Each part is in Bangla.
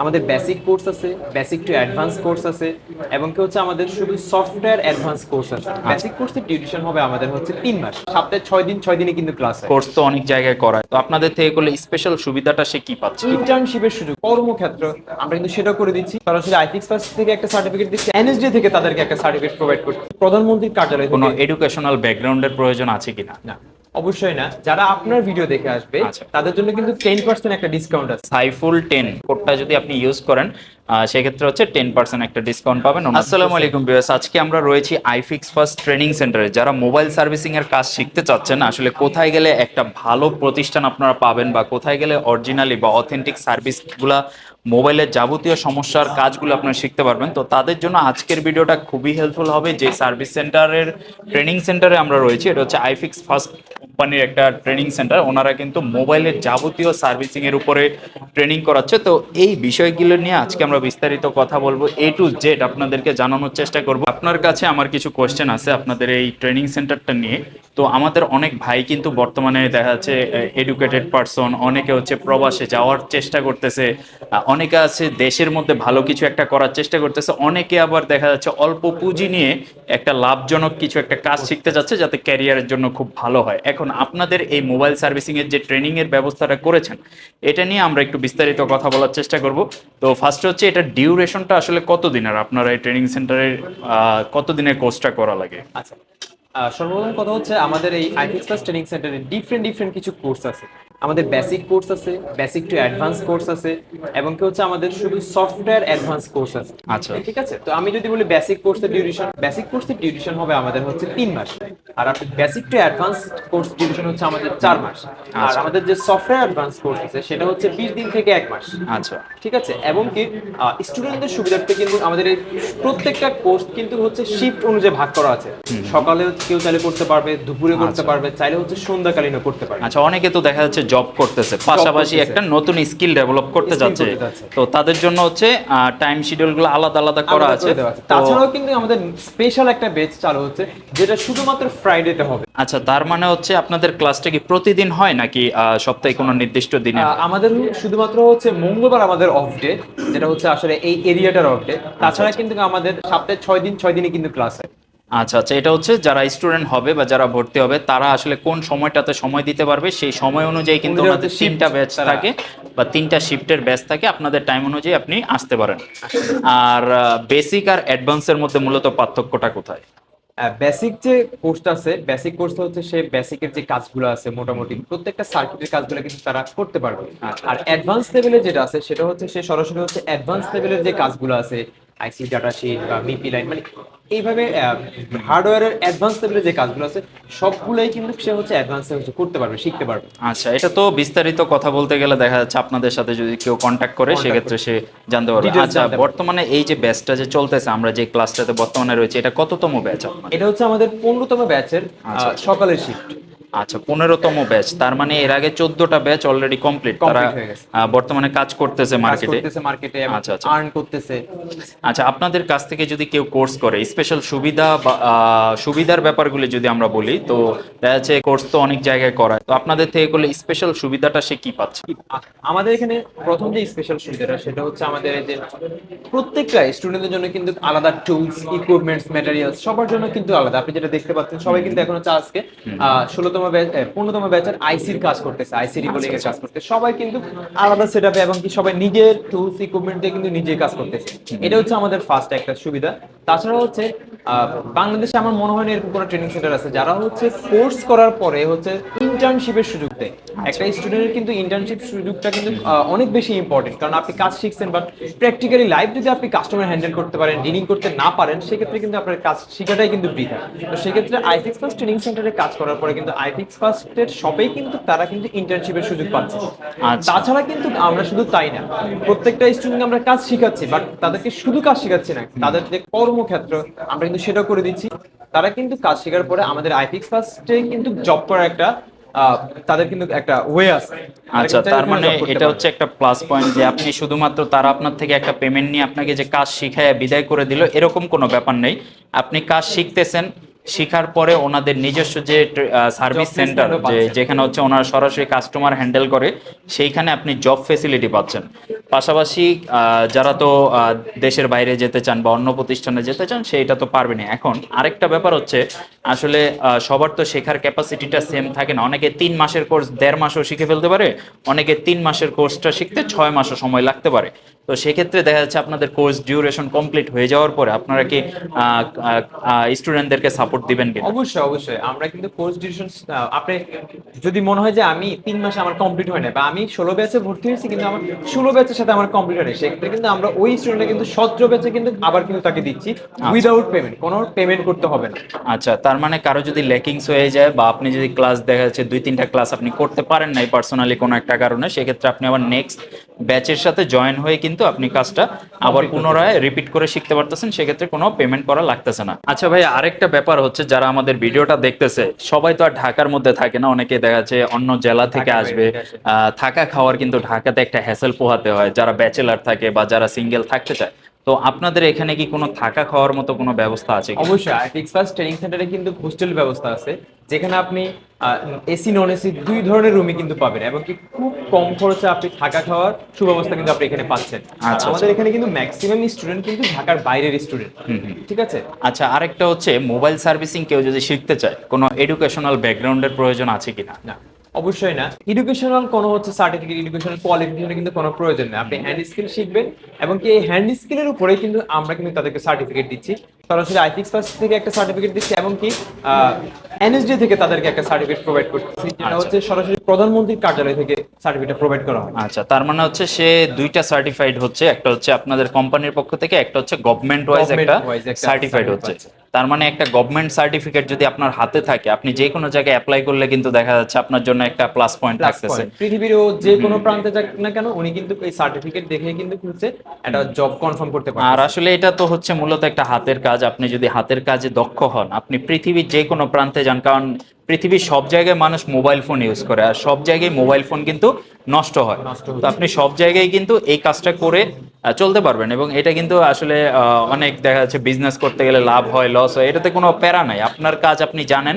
আমাদের বেসিক কোর্স আছে বেসিক টু অ্যাডভান্স কোর্স আছে এবং কি হচ্ছে আমাদের শুধু সফটওয়্যার অ্যাডভান্স কোর্স আছে। বেসিক কোর্সের ডিউরেশন হবে আমাদের হচ্ছে তিন মাস। সপ্তাহে ছয় দিন ছয় দিনে কিন্তু ক্লাস হয়। কোর্স তো অনেক জায়গায় করায় তো আপনাদের থেকে করলে স্পেশাল সুবিধাটা সে কি পাচ্ছে? ইন্টার্নশিপের সুযোগ। কর্মক্ষেত্র আমরা কিন্তু সেটা করে দিচ্ছি। সরাসরি আইফিক্স ফার্স্ট থেকে একটা সার্টিফিকেট দিচ্ছি। এনএসডি থেকে তাদেরকে একটা সার্টিফিকেট প্রোভাইড করছি। প্রধানমন্ত্রীর কার্যালয় কোনো এডুকেশনাল ব্যাকগ্রাউন্ডের প্রয়োজন আছে কিনা? না। অবশ্যই না। যারা আপনার ভিডিও দেখে আসবে আচ্ছা। তাদের জন্য কিন্তু টেন পার্সেন্ট একটা ডিসকাউন্ট আছে। সাইফুল টেন কোডটা যদি আপনি ইউজ করেন সেক্ষেত্রে হচ্ছে টেন পার্সেন্ট একটা ডিসকাউন্ট পাবেন। আসসালামু আলাইকুম বিয়াস আজকে আমরা রয়েছি আইফিক্স ফার্স্ট ট্রেনিং সেন্টারে যারা মোবাইল সার্ভিসিং এর কাজ শিখতে চাচ্ছেন আসলে কোথায় গেলে একটা ভালো প্রতিষ্ঠান আপনারা পাবেন বা কোথায় গেলে অরিজিনালি বা অথেন্টিক সার্ভিসগুলা মোবাইলের যাবতীয় সমস্যার কাজগুলো আপনারা শিখতে পারবেন তো তাদের জন্য আজকের ভিডিওটা খুবই হেল্পফুল হবে। যে সার্ভিস সেন্টারের ট্রেনিং সেন্টারে আমরা রয়েছি এটা হচ্ছে আইফিক্স ফার্স্ট কোম্পানির একটা ট্রেনিং সেন্টার ওনারা কিন্তু মোবাইলের যাবতীয় সার্ভিসিং এর উপরে ট্রেনিং করাচ্ছে। তো এই বিষয়গুলো নিয়ে আজকে আমরা বিস্তারিত কথা বলব এ টু জেড আপনাদেরকে জানানোর চেষ্টা করব। আপনার কাছে আমার কিছু কোয়েশ্চেন আছে আপনাদের এই ট্রেনিং সেন্টারটা নিয়ে। তো আমাদের অনেক ভাই কিন্তু বর্তমানে দেখা যাচ্ছে এডুকেটেড পারসন অনেকে হচ্ছে প্রবাসে যাওয়ার চেষ্টা করতেছে অনেকে আছে দেশের মধ্যে ভালো কিছু একটা করার চেষ্টা করতেছে, অনেকে আবার দেখা যাচ্ছে অল্প পুঁজি নিয়ে একটা লাভজনক কিছু একটা কাজ শিখতে যাচ্ছে যাতে ক্যারিয়ারের জন্য খুব ভালো হয়। এখন আপনাদের এই মোবাইল সার্ভিসিং এর যে ট্রেনিং এর ব্যবস্থাটা করেছেন, এটা নিয়ে আমরা একটু বিস্তারিত কথা বলার চেষ্টা করব। তো ফার্স্ট হচ্ছে, এটা ডিউরেশনটা আসলে কত দিনের আপনারা এই ট্রেনিং সেন্টারে কত দিনের কোর্সটা করা লাগে? আচ্ছা। সর্বপ্রথম কথা হচ্ছে, আমাদের এই আইফিক্স ট্রেনিং সেন্টারে ডিফারেন্ট ডিফারেন্ট কিছু কোর্স আছে। আমাদের বেসিক কোর্স আছে বেসিক টু অ্যাডভান্স কোর্স আছে এবং কি হচ্ছে আমাদের শুধু সফটওয়্যার অ্যাডভান্স কোর্স আছে। আচ্ছা। ঠিক আছে? তো আমি যদি বলি বেসিক কোর্সের ডিউরেশন বেসিক কোর্সের ডিউরেশন হবে আমাদের হচ্ছে তিন মাস। আর আপনি basic to advance course duration হচ্ছে আমাদের চার মাস। আর আচ্ছা। আমাদের যে সফটওয়্যার অ্যাডভান্স কোর্স আছে সেটা হচ্ছে বিশ দিন থেকে এক মাস। আচ্ছা। ঠিক আছে? এবং কি স্টুডেন্টদের সুবিধার্থে কিন্তু আমাদের এই প্রত্যেকটা কোর্স কিন্তু হচ্ছে শিফট অনুযায়ী ভাগ করা আছে। সকালে কেউ চাইলে করতে পারবে দুপুরে করতে পারবে চাইলে হচ্ছে সন্ধ্যাকালীনও করতে পারবে। আচ্ছা অনেকে তো দেখা যাচ্ছে জব করতেছে। পাশাপাশি একটা নতুন স্কিল ডেভেলপ করতে যাচ্ছে। তো তাদের জন্য হচ্ছে টাইম শিডিউলগুলো আলাদা আলাদা করা আছে। তাছাড়াও কিন্তু আমাদের স্পেশাল একটা বেচ চালু হচ্ছে যেটা শুধুমাত্র ফ্রাইডেতে হবে। আচ্ছা তার মানে হচ্ছে আপনাদের ক্লাসটা কি প্রতিদিন হয় নাকি সপ্তাহে কোনো নির্দিষ্ট দিনে আমাদের শুধুমাত্র হচ্ছে মঙ্গলবার আমাদের অফ ডে যেটা হচ্ছে আসলে এই এরিয়াটার অফ ডে তাছাড়া কিন্তু আমাদের সপ্তাহে ছয় দিন ছয় দিনে কিন্তু ক্লাস হয়। আচ্ছা আচ্ছা এটা হচ্ছে যারা স্টুডেন্ট হবে বা যারা ভর্তি হবে তারা আসলে কোন সময়টাতে সময় দিতে পারবে? সেই সময় অনুযায়ী কিন্তু আমাদের তিনটা ব্যাচ থাকে বা তিনটা শিফটের ব্যাচ থাকে। আপনাদের টাইম অনুযায়ী আপনি আসতে পারেন। আর বেসিক আর অ্যাডভান্সের মধ্যে মূলত পার্থক্যটা কোথায়? বেসিক যে কোর্সটা আছে বেসিক কোর্সটা হচ্ছে সে বেসিকের যে কাজগুলো আছে মোটামুটি। প্রত্যেকটা সার্কিটের কাজগুলো কিন্তু তারা করতে পারবে। আর অ্যাডভান্স লেভেলে যেটা আছে সেটা হচ্ছে সে সরাসরি হচ্ছে অ্যাডভান্স লেভেলের যে কাজগুলো আছে আইসি ডাটা শিট বা মিপি লাইন মানে এইভাবে হার্ডওয়্যারের অ্যাডভান্স লেভেলের যে কাজগুলো আছে সবগুলোই কিন্তু সে হচ্ছে অ্যাডভান্সে হচ্ছে করতে পারবে শিখতে পারবে। আচ্ছা এটা তো বিস্তারিত কথা বলতে গেলে দেখা যাচ্ছে আপনাদের সাথে যদি কেউ কন্ট্যাক্ট করে সেক্ষেত্রে সে জানতে পারবে। আচ্ছা বর্তমানে এই যে ব্যাচটা যে চলতেছে আমরা যে ক্লাসটাতে বর্তমানে রয়েছে এটা কততম ব্যাচ এটা হচ্ছে আমাদের পনেরোতম ব্যাচের আচ্ছা। সকালের শিফট আচ্ছা পনেরোতম ব্যাচ তার মানে এর আগে চোদ্দটা ব্যাচ অলরেডি কমপ্লিট তারা বর্তমানে কাজ করতেছে মার্কেটে মার্কেটে আচ্ছা, আচ্ছা। আর্ন করতেছে। আচ্ছা আপনাদের কাছ থেকে যদি কেউ কোর্স করে স্পেশাল সুবিধা বা সুবিধার ব্যাপারগুলি যদি আমরা বলি তো দেখা যাচ্ছে কোর্স তো অনেক জায়গায় করায়। তো আপনাদের থেকে করলে স্পেশাল সুবিধাটা সে কি পাচ্ছে? আমাদের এখানে প্রথম যে স্পেশাল সুবিধাটা সেটা হচ্ছে আমাদের এই যে প্রত্যেকটা স্টুডেন্টদের জন্য কিন্তু আলাদা টুলস ইকুইপমেন্টস ম্যাটেরিয়ালস সবার জন্য কিন্তু আলাদা। আপনি যেটা দেখতে পাচ্ছেন সবাই কিন্তু এখন হচ্ছে আজকে ষোলোতম ব্যাচ পনেরোতম ব্যাচের আইসির কাজ করতেছে আইসি রিপোর্টিং এর কাজ করতে সবাই কিন্তু আলাদা সেট আপে এবং কি সবাই নিজের টুলস ইকুইপমেন্ট দিয়ে কিন্তু নিজে কাজ করতেছে। এটা হচ্ছে আমাদের ফার্স্ট একটা সুবিধা। তাছাড়া হচ্ছে বাংলাদেশে আমার মনে হয় না এরকম কোনো ট্রেনিং সেন্টার আছে। যারা হচ্ছে কোর্স করার পরে হচ্ছে ইন্টার্নশিপের সুযোগ দেয়। একটা স্টুডেন্টের কিন্তু ইন্টার্নশিপ সুযোগটা কিন্তু অনেক বেশি ইম্পর্টেন্ট কারণ আপনি কাজ শিখছেন বাট প্র্যাকটিক্যালি লাইভ যদি আপনি কাস্টমার হ্যান্ডেল করতে পারেন ডিলিং করতে না পারেন সেক্ষেত্রে কিন্তু আপনার কাজ শেখাটাই কিন্তু বৃথা। তো সেক্ষেত্রে আইফিক্স ফার্স্ট ট্রেনিং সেন্টারে কাজ করার পরে কিন্তু আইফিক্স ফার্স্টের সবেই কিন্তু তারা কিন্তু ইন্টার্নশিপের সুযোগ পাচ্ছে। আচ্ছা। তাছাড়া কিন্তু আমরা শুধু তাই না প্রত্যেকটা স্টুডেন্ট আমরা কাজ শিখাচ্ছি বাট তাদেরকে শুধু কাজ শেখাচ্ছি না তাদের যে কর্মক্ষেত্র আমরা কিন্তু সেটা করে দিচ্ছি। তারা কিন্তু কাজ শেখার পরে আমাদের আইফিক্স ফার্স্টে কিন্তু জব করার একটা তাদের কিন্তু একটা ওয়ে আছে। আচ্ছা তার মানে এটা হচ্ছে একটা প্লাস পয়েন্ট যে আপনি শুধুমাত্র তারা আপনার থেকে একটা পেমেন্ট নিয়ে আপনাকে যে কাজ শিখায় বিদায় করে দিল এরকম কোনো ব্যাপার নেই। আপনি কাজ শিখতেছেন শেখার পরে ওনাদের নিজস্ব যে সার্ভিস সেন্টার যে যেখানে হচ্ছে ওনারা সরাসরি কাস্টমার হ্যান্ডেল করে সেইখানে আপনি জব ফেসিলিটি পাচ্ছেন। পাশাপাশি যারা তো দেশের বাইরে যেতে চান বা অন্য প্রতিষ্ঠানে যেতে চান সেইটা তো পারবেন এখন আরেকটা ব্যাপার হচ্ছে আসলে আহ, সবার তো শেখার ক্যাপাসিটিটা সেম থাকে না। অনেকে তিন মাসের কোর্স দেড় মাসও শিখে ফেলতে পারে অনেকে তিন মাসের কোর্সটা শিখতে ছয় মাসও সময় লাগতে পারে। তো সেক্ষেত্রে দেখা যাচ্ছে আপনাদের কোর্স ডিউরেশন কমপ্লিট হয়ে যাওয়ার পরে আপনারা কি স্টুডেন্টদেরকে সাপোর্ট দিবেন কি অবশ্যই অবশ্যই। আমরা কিন্তু কোর্স ডিউরেশন আপনি যদি মনে হয় যে আমি তিন মাসে আমার কমপ্লিট হয় না বা আমি ষোলো ব্যাচে ভর্তি হয়েছি কিন্তু আমার ষোলো ব্যাচের সাথে আমার কমপ্লিট হয় সেক্ষেত্রে কিন্তু আমরা ওই স্টুডেন্টটা কিন্তু সতেরো ব্যাচে কিন্তু আবার কিন্তু তাকে দিচ্ছি উইদাউট পেমেন্ট কোনো পেমেন্ট করতে হবে না। আচ্ছা তার মানে কারও যদি লেকিংস হয়ে যায় বা আপনি যদি ক্লাস দেখা যাচ্ছে দুই তিনটা ক্লাস আপনি করতে পারেন নাই পার্সোনালি কোনো একটা কারণে সেক্ষেত্রে আপনি আবার নেক্সট ব্যাচের সাথে জয়েন হয়ে কিন্তু আপনি কাজটা আবার পুনরায় রিপিট করে শিখতে পারতেছেন সেক্ষেত্রে কোনো পেমেন্ট করা লাগতেছে না। আচ্ছা ভাই আরেকটা ব্যাপার হচ্ছে যারা আমাদের ভিডিওটা দেখতেছে সবাই তো আর ঢাকার মধ্যে থাকে না অনেকে দেখা যাচ্ছে অন্য জেলা থেকে আসবে। থাকা খাওয়ার কিন্তু ঢাকাতে একটা হ্যাসেল পোহাতে হয়। যারা ব্যাচেলার থাকে বা যারা সিঙ্গেল থাকতে চায় তো আপনাদের এখানে কি কোনো থাকা খাওয়ার মতো কোনো ব্যবস্থা আছে কি অবশ্যই আইটিক্স ফার্স্ট ট্রেনিং সেন্টারে কিন্তু হোস্টেল ব্যবস্থা আছে যেখানে আপনি এসি নন এসি দুই ধরনের রুমই কিন্তু পাবেন এবং কি খুব কম খরচে আপনি থাকা খাওয়ার সুব্যবস্থা কিন্তু আপনি এখানে পাচ্ছেন। আচ্ছা, আমাদের এখানে কিন্তু ম্যাক্সিমাম স্টুডেন্ট কিন্তু ঢাকার বাইরের স্টুডেন্ট ঠিক আছে? আচ্ছা আরেকটা হচ্ছে মোবাইল সার্ভিসিং কেউ যদি শিখতে চায় কোনো এডুকেশনাল ব্যাকগ্রাউন্ডের প্রয়োজন আছে কিনা? না। অবশ্যই না। এডুকেশনাল কোনো হচ্ছে সার্টিফিকেট এডুকেশনাল কোয়ালিফিকেশনের কিন্তু কোনো প্রয়োজন নেই। আপনি হ্যান্ড স্কিল শিখবেন এবং কি এই হ্যান্ড স্কিলের উপরে কিন্তু আমরা কিন্তু তাদেরকে সার্টিফিকেট দিচ্ছি। সরাসরি আইটিক্স ফার্স্ট থেকে একটা সার্টিফিকেট দিচ্ছি এবং কি এনএসডি থেকে তাদেরকে একটা সার্টিফিকেট প্রোভাইড করতেছি যেটা আচ্ছা। হচ্ছে সরাসরি প্রধানমন্ত্রীর কার্যালয় থেকে সার্টিফিকেট প্রোভাইড করা হয়। আচ্ছা তার মানে হচ্ছে সে দুইটা সার্টিফাইড হচ্ছে একটা হচ্ছে আপনাদের কোম্পানির পক্ষ থেকে একটা হচ্ছে গভর্নমেন্ট ওয়াইজ একটা সার্টিফাইড হচ্ছে। তার মানে একটা গভর্নমেন্ট সার্টিফিকেট যদি আপনার হাতে থাকে আপনি যে কোনো জায়গায় অ্যাপ্লাই করলে কিন্তু দেখা যাচ্ছে আপনার জন্য একটা প্লাস পয়েন্ট থাকতেছে। পৃথিবীর যে কোনো প্রান্তে যাক না কেন উনি কিন্তু এই সার্টিফিকেট দেখে কিন্তু হচ্ছে একটা জব কনফার্ম করতে পারেন আর আসলে এটা তো হচ্ছে মূলত একটা হাতের কাজ। আপনি যদি হাতের কাজে দক্ষ হন আপনি পৃথিবীর যে কোনো প্রান্তে যান কারণ পৃথিবীর সব জায়গায় মানুষ মোবাইল ফোন ইউজ করে আর সব জায়গায় মোবাইল ফোন কিন্তু নষ্ট হয়। তো আপনি সব জায়গায় কিন্তু এই কাজটা করে চলতে পারবেন এবং এটা কিন্তু আসলে আহ, অনেক দেখা যাচ্ছে বিজনেস করতে গেলে লাভ হয় লস হয় এটাতে কোনো প্যারা নাই। আপনার কাজ আপনি জানেন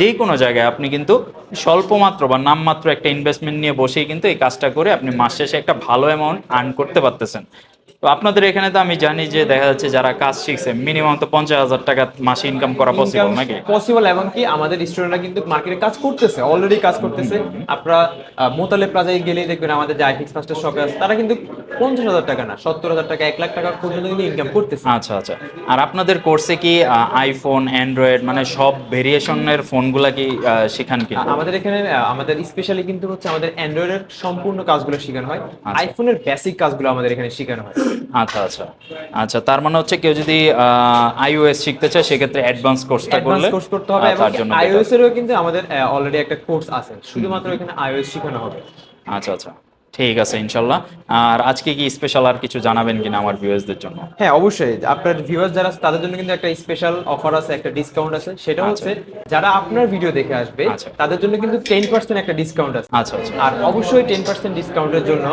যে কোনো জায়গায় আপনি কিন্তু স্বল্প মাত্র বা নামমাত্র একটা ইনভেস্টমেন্ট নিয়ে বসেই কিন্তু এই কাজটা করে আপনি মাস শেষে একটা ভালো অ্যামাউন্ট আর্ন করতে পারতেছেন। তো আপনাদের এখানে তো আমি জানি যে দেখা যাচ্ছে যারা কাজ শিখছে মিনিমাম তো পঞ্চাশ হাজার টাকা মাসে ইনকাম করা পসিবল নাকি? পসিবল এবং কি আমাদের স্টুডেন্টরা কিন্তু মার্কেটে কাজ করতেছে অলরেডি কাজ করতেছে। আপনারা মোতালে প্লাজায় গেলেই দেখবেন আমাদের যে আইফিক্স ফার্স্টের শপে আছে তারা কিন্তু পঞ্চাশ হাজার টাকা না সত্তর হাজার টাকা এক লাখ টাকা পর্যন্ত কিন্তু ইনকাম করতেছে। আচ্ছা আচ্ছা। আর আপনাদের কোর্সে কি আইফোন অ্যান্ড্রয়েড মানে সব ভেরিয়েশনের ফোনগুলা কি শেখান কি? আমাদের এখানে আমাদের স্পেশালি কিন্তু হচ্ছে আমাদের অ্যান্ড্রয়েডের সম্পূর্ণ কাজগুলো শেখানো হয়। আইফোনের বেসিক কাজগুলো আমাদের এখানে শেখানো হয়। আচ্ছা আচ্ছা। আচ্ছা তার মানে হচ্ছে কেউ যদি আইওএস শিখতে চায় সেক্ষেত্রে অ্যাডভান্স কোর্সটা অ্যাডভান্স করলে কোর্স করতে হবে এবং আইওএস এরও কিন্তু আমাদের অলরেডি একটা কোর্স আছে। শুধুমাত্র এখানে আইওএস শেখানো হবে। আচ্ছা আচ্ছা। ঠিক আছে ইনশাল্লাহ। আর আজকে কি স্পেশাল আর কিছু জানাবেন কিনা আমার ভিউয়ার্সদের জন্য? হ্যাঁ অবশ্যই। আপনার ভিউয়ার্স যারা আছে তাদের জন্য কিন্তু একটা স্পেশাল অফার আছে একটা ডিসকাউন্ট আছে। সেটা হচ্ছে যারা আপনার ভিডিও দেখে আসবে আচ্ছা। তাদের জন্য কিন্তু টেন পার্সেন্ট একটা ডিসকাউন্ট আছে। আচ্ছা আচ্ছা। আর অবশ্যই টেন পার্সেন্ট ডিসকাউন্টের জন্য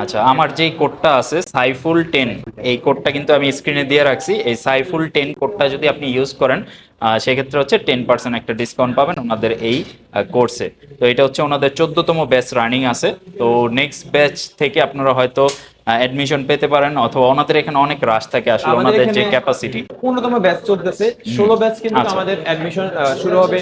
আচ্ছা আমার যেই কোডটা আছে সাইফুল টেন এই কোডটা কিন্তু আমি স্ক্রিনে দিয়ে রাখছি। এই সাইফুল টেন কোডটা যদি আপনি ইউজ করেন সেক্ষেত্রে হচ্ছে টেন পার্সেন্ট একটা ডিসকাউন্ট পাবেন ওনাদের এই কোর্সে তো এটা হচ্ছে ওনাদের চোদ্দতম ব্যাচ রানিং আছে। তো নেক্সট ব্যাচ থেকে আপনারা হয়তো অ্যাডমিশন পেতে পারেন অথবা ওনাদের এখানে অনেক রাশ থাকে আসলে ওনাদের যে ক্যাপাসিটি পূর্ণতম ব্যাচ চলতেছে। ষোলো ব্যাচ কিন্তু আচ্ছা। আমাদের অ্যাডমিশন শুরু হবে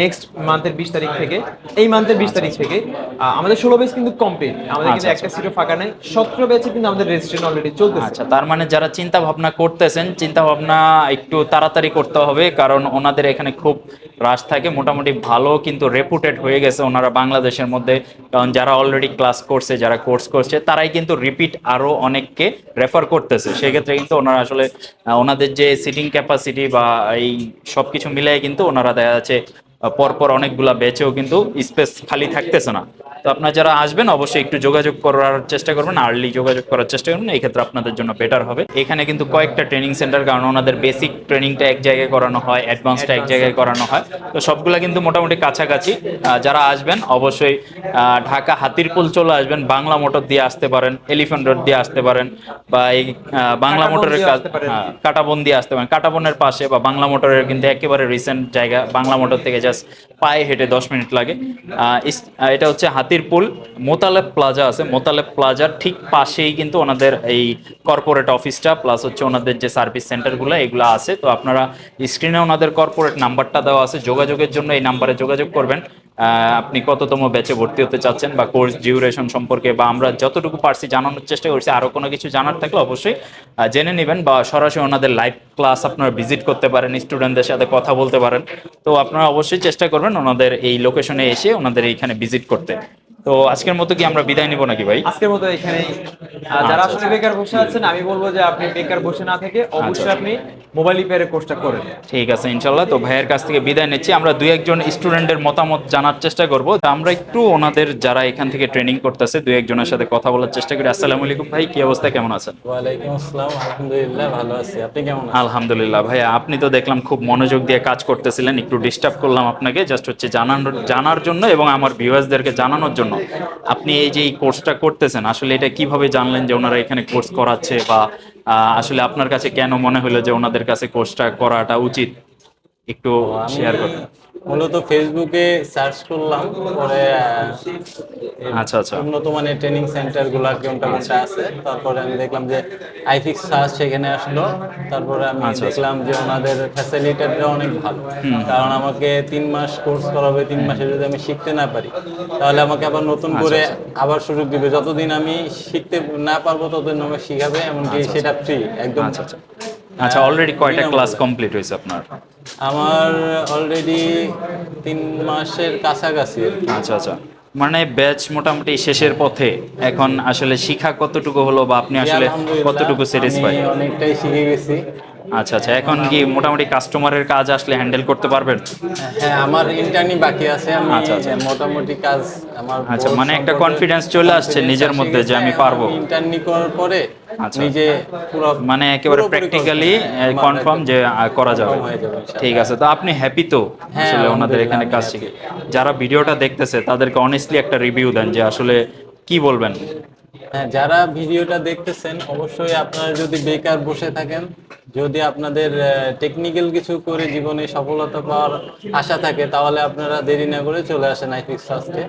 নেক্সট মান্থের বিশ তারিখ থেকে। এই মান্থের বিশ তারিখ থেকে আহ, আমাদের ষোলো ব্যাচ কিন্তু কমপ্লিট আমাদের কিন্তু আচ্ছা, একটা সিটও ফাঁকা নাই। সতেরো ব্যাচে কিন্তু আমাদের রেজিস্ট্রেশন অলরেডি চলতেছে। আচ্ছা তার মানে যারা চিন্তা ভাবনা করতেছেন চিন্তা ভাবনা একটু তাড়াতাড়ি করতে হবে কারণ ওনাদের এখানে খুব রাশ থাকে, মোটামুটি ভালো কিন্তু রেপুটেড হয়ে গেছে ওনারা বাংলাদেশের মধ্যে। কারণ যারা অলরেডি ক্লাস করছে, যারা কোর্স করছে, তারাই কিন্তু রিপিট আরও অনেককে রেফার করতেছে। সেক্ষেত্রে কিন্তু ওনারা আসলে ওনাদের যে সিটিং ক্যাপাসিটি বা এই সব কিছু মিলিয়ে কিন্তু ওনারা দেখা যাচ্ছে পরপর অনেকগুলা ব্যাচেও কিন্তু স্পেস খালি থাকতেছে না। তো আপনারা যারা আসবেন অবশ্যই একটু যোগাযোগ করার চেষ্টা করবেন আর্লি যোগাযোগ করার চেষ্টা করবেন এই ক্ষেত্রে আপনাদের জন্য বেটার হবে। এখানে কিন্তু কয়েকটা ট্রেনিং সেন্টার কারণ ওনাদের বেসিক ট্রেনিংটা এক জায়গায় করানো হয় অ্যাডভান্সটা এক জায়গায় করানো হয়। তো সবগুলা কিন্তু মোটামুটি কাছাকাছি। যারা আসবেন অবশ্যই আহ, ঢাকা হাতিরপুল চলে আসবেন বাংলা মোটর দিয়ে আসতে পারেন এলিফ্যান্ট রোড দিয়ে আসতে পারেন বা এই বাংলা কাটাবন মোটরের পারেন। হ্যাঁ, কাটাবন দিয়ে আসতে পারেন। কাটাবনের পাশে বা বাংলা মোটরের কিন্তু একেবারে রিসেন্ট জায়গা বাংলা মোটর থেকে জাস্ট পায়ে হেঁটে দশ মিনিট লাগে। এটা হচ্ছে হাতিরপুল মোতালেব প্লাজা আছে। মোতালেব প্লাজার ঠিক পাশেই কিন্তু ওনাদের এই কর্পোরেট অফিসটা প্লাস হচ্ছে ওনাদের যে সার্ভিস সেন্টারগুলো, এগুলো আছে। তো আপনারা স্ক্রিনে ওনাদের কর্পোরেট নাম্বারটা দেওয়া আছে। যোগাযোগের জন্য এই নাম্বারে যোগাযোগ করবেন। আপনি কততম ব্যাচে ভর্তি হতে চাচ্ছেন বা কোর্স ডিউরেশন সম্পর্কে বা আমরা যতটুকু পারছি জানানোর চেষ্টা করছি আরও কোনো কিছু জানার থাকলে অবশ্যই জেনে নেবেন বা সরাসরি ওনাদের লাইভ ক্লাস আপনারা ভিজিট করতে পারেন স্টুডেন্টদের সাথে কথা বলতে পারেন। তো আপনারা অবশ্যই চেষ্টা করবেন ওনাদের এই লোকেশনে এসে ওনাদের এইখানে ভিজিট করতে। তো আজকের মতো কি আমরা বিদায় নিব নাকি ভাই? আজকের মতো এখানে যারা আসলে বেকার বসে আছেন আমি বলব যে আপনি বেকার বসে না থেকে অবশ্যই আপনি মোবাইল রিপেয়ারের কোর্সটা করেন। ঠিক আছে ইনশাল্লাহ। তো ভাইয়ের কাছ থেকে বিদায় নিচ্ছি। আমরা দুই একজন স্টুডেন্টের মতামত জানার চেষ্টা করব। তো আমরা একটু ওনাদের যারা এখান থেকে ট্রেনিং করতেছে দুই একজনের সাথে কথা বলার চেষ্টা করি। আসসালামু আলাইকুম ভাই কি অবস্থা? কেমন আছেন? ওয়ালাইকুম আসসালাম। আলহামদুলিল্লাহ ভালো আছি। আপনি কেমন আছেন? আলহামদুলিল্লাহ ভাই আপনি তো দেখলাম খুব মনোযোগ দিয়ে কাজ করতেছিলেন। একটু ডিস্টার্ব করলাম আপনাকে। জাস্ট হচ্ছে জানানোর জানার জন্য এবং আমার ভিউয়ার্সদেরকে জানানোর জন্য। আপনি এই যে কোর্সটা করতেছেন, আসলে এটা কীভাবে জানলেন যে ওনারা এখানে কোর্স করাচ্ছে বা আসলে আপনার কাছে কেন মনে হলো যে ওনাদের কাছে কোর্সটা করাটা উচিত? একটু শেয়ার করুন মূলত ফেসবুকে সার্চ করলাম পরে আচ্ছা আচ্ছা। উন্নত মানের ট্রেনিং সেন্টারগুলা কোনটা কোনটা আছে তারপরে আমি দেখলাম যে আইফিক্স সার্চ সেখানে আসলো। তারপরে আমি আচ্ছা, দেখলাম যে ওনাদের ফ্যাসিলিটিটা অনেক ভালো। কারণ আমাকে তিন মাস কোর্স করাবে তিন মাসে যদি আমি শিখতে না পারি তাহলে আমাকে আবার নতুন আচ্ছা, করে আবার সুযোগ দিবে। যতদিন আমি শিখতে না পারব ততদিন আমাকে শিখাবে এমনকি সেটা ফ্রি একদম। আচ্ছা আচ্ছা। আচ্ছা অলরেডি কয়টা ক্লাস কমপ্লিট হয়েছে আপনার? আমার অলরেডি তিন মাসের কাছাকাছি আচ্ছা আচ্ছা। মানে ব্যাচ মোটামুটি শেষের পথে এখন আসলে শিখা কতটুকু হলো বা আপনি আসলে কতটুকু স্যাটিসফাই আমি অনেকটাই শিখে গেছি। আচ্ছা আচ্ছা এখন কি মোটামুটি কাস্টমারের কাজ আসলে হ্যান্ডেল করতে পারবেন হ্যাঁ আমার ইন্টার্নি বাকি আছে আমি আচ্ছা, আচ্ছা। মোটামুটি কাজ আমার আচ্ছা, মানে একটা confidence চলে আসছে নিজের মধ্যে যে আমি পারব। ইন্টার্নি করার পরে আচ্ছা। নিজে পুরো মানে একেবারে প্র্যাকটিক্যালি কনফার্ম যে করা যাবে ইনশাআল্লাহ। ঠিক আছে তো আপনি হ্যাপি তো হ্যাঁ, আসলে ওনাদের এখানে কাজ শিখে যারা ভিডিওটা দেখতেছে তাদেরকে অনেস্টলি একটা রিভিউ দেন যে আসলে কি বলবেন যারা ভিডিওটা দেখতেছেন অবশ্যই আপনারা যদি বেকার বসে থাকেন যদি আপনাদের টেকনিক্যাল কিছু করে জীবনে সফলতা পাওয়ার আশা থাকে তাহলে আপনারা দেরি না করে চলে আসেন আইফিক্স আজকে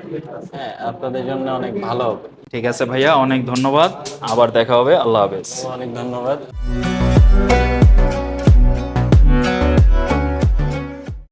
হ্যাঁ আপনাদের জন্য অনেক ভালো হবে। ঠিক আছে ভাইয়া অনেক ধন্যবাদ। আবার দেখা হবে। আল্লাহ হাফেজ। অনেক ধন্যবাদ।